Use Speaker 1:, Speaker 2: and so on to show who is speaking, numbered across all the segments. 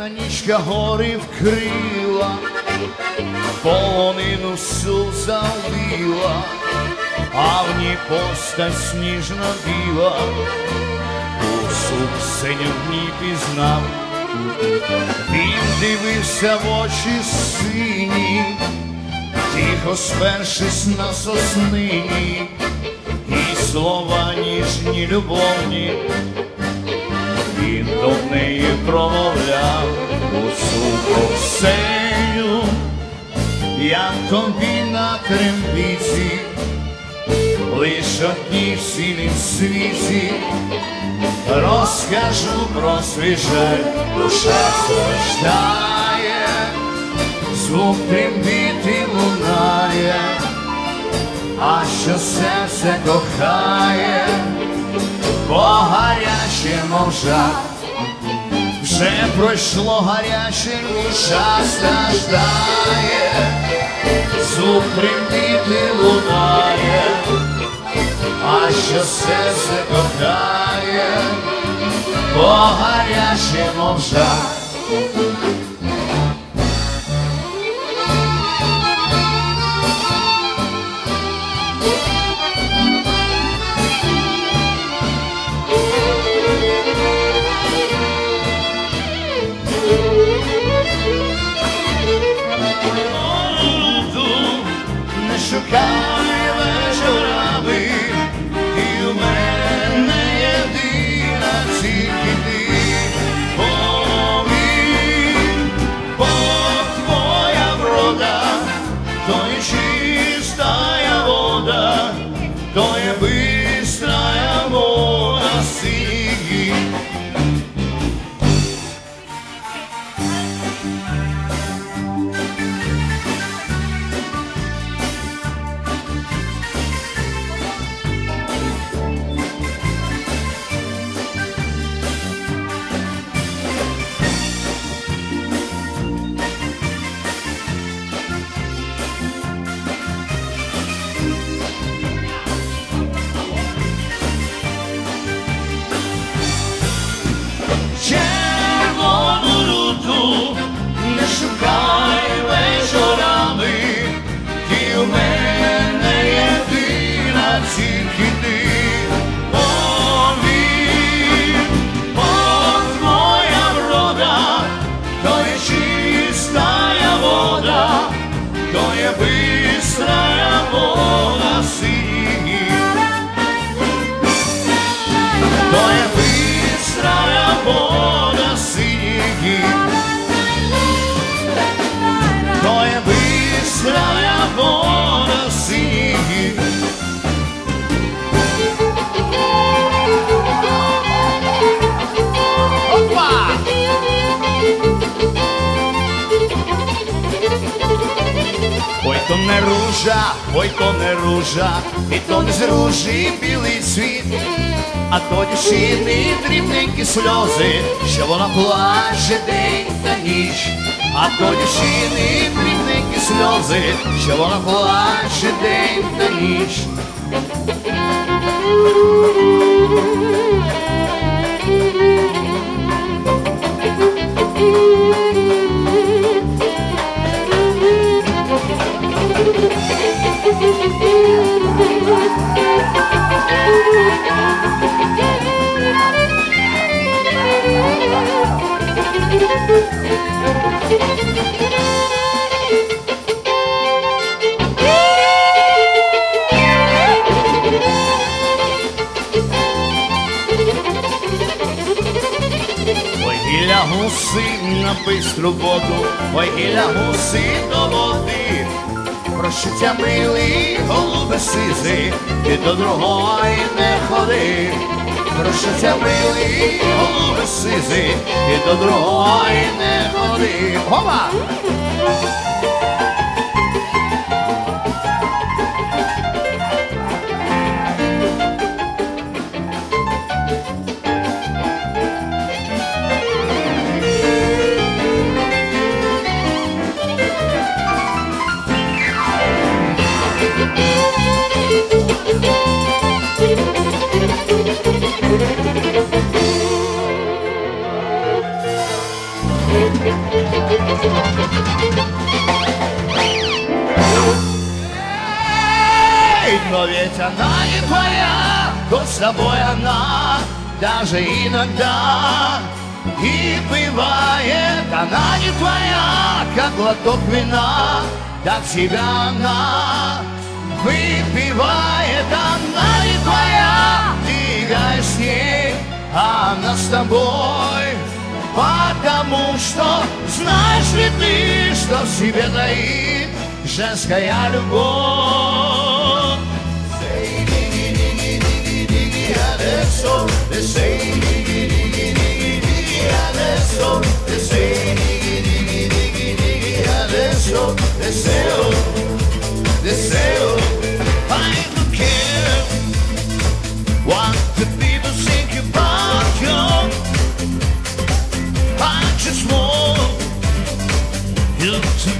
Speaker 1: Темна нічка гори вкрила, полонину всю залила, а в ній постать сніжно біла, у синім пізнав, він дивився в очі сині, тихо спершись на соснині, і слова ніжні любовні. До неї промовляв повсею, як тобі на трембіці, лиш одній в цілім світі, розкажу про свій душа страждає, звук трембіти лунає, а що серце кохає бо гаряче мовжа, вже пройшло гаряче душа страждає, звук лунає, а що серце кохає, по гарячому мовжа. то є you need. Ружа, ой, то не ружа, і то не з ружі білий світ, а то дівчини дрібненькі сльози, що вона плаче день та ніч, а то дівчини дрібненькі сльози, що вона плаче день та ніч. Гуси на бистру воду, ой, гілля гуси до води. Прощуття милий, голубе сизи, ти до другої не ходи. Прощуття милий, голубе сизи, ти до другої не ходи. Хова! Но ведь она не твоя, то с тобой она даже иногда. И бывает она не твоя, как глоток вина, так себя она. Выпивает она не Играешь с ней, а она с тобой Потому что знаешь ли ты, что в себе таит женская любовь adesso, le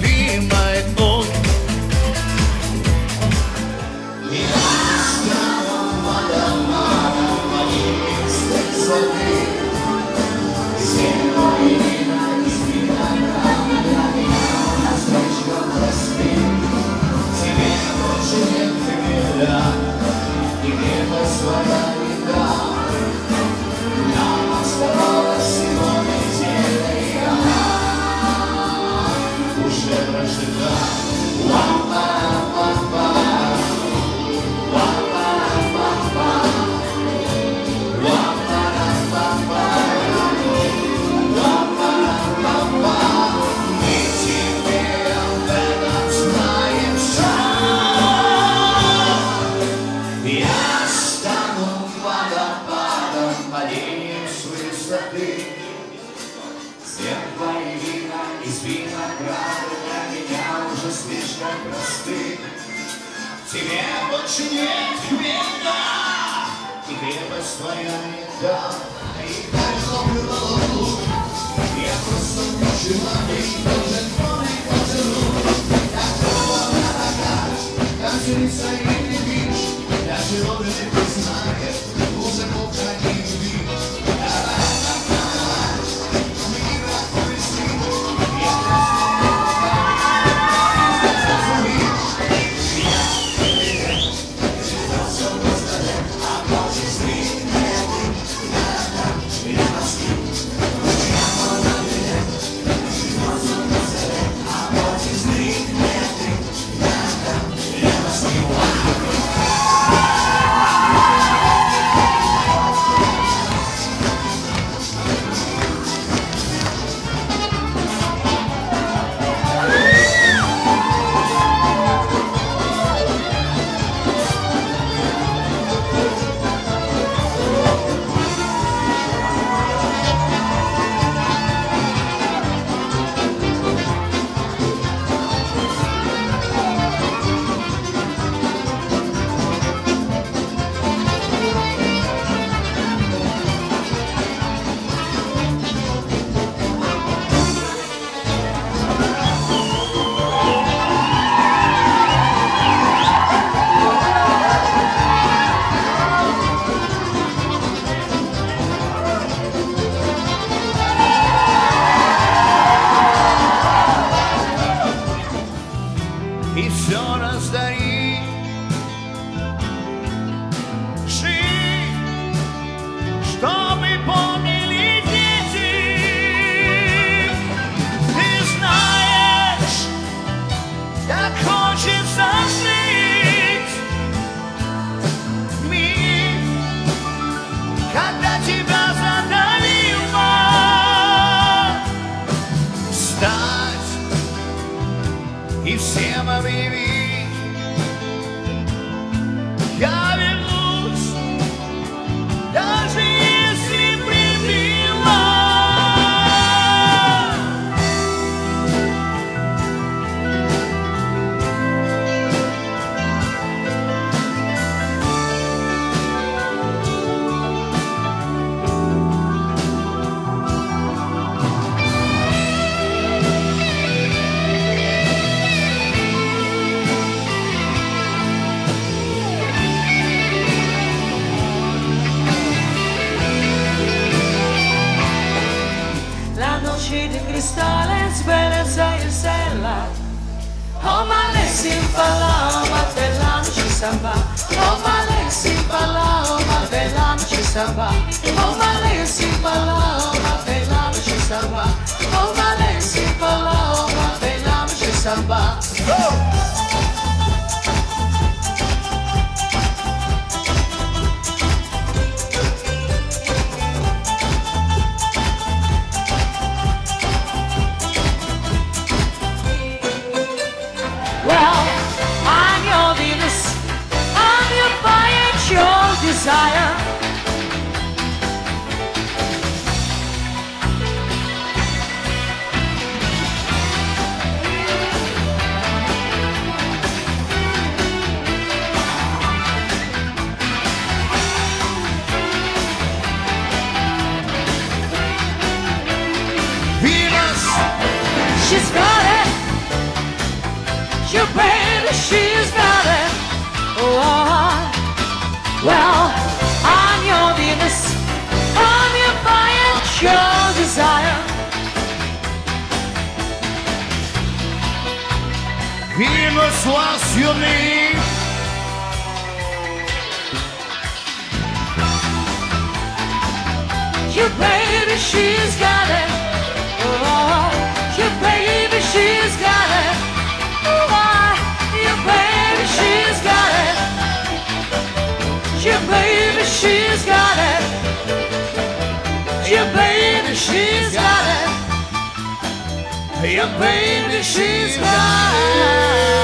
Speaker 1: Be my es Тебе больше нет и крепость твоя не да. И кольцо было лук, я просто хочу ловить, должен помнить поцелуй. Как было дорога, как зеница
Speaker 2: Simbala, Mavelam, Shisamba. Oh, Malay, Simbala,
Speaker 1: Mavelam,
Speaker 2: She's got it. Your baby, she's got it. Oh, well, I'm your Venus. I'm your fire, your desire.
Speaker 1: Venus was.
Speaker 2: Your baby, she's got it. She's got it. Your baby, she's got it. Your baby, she's got it.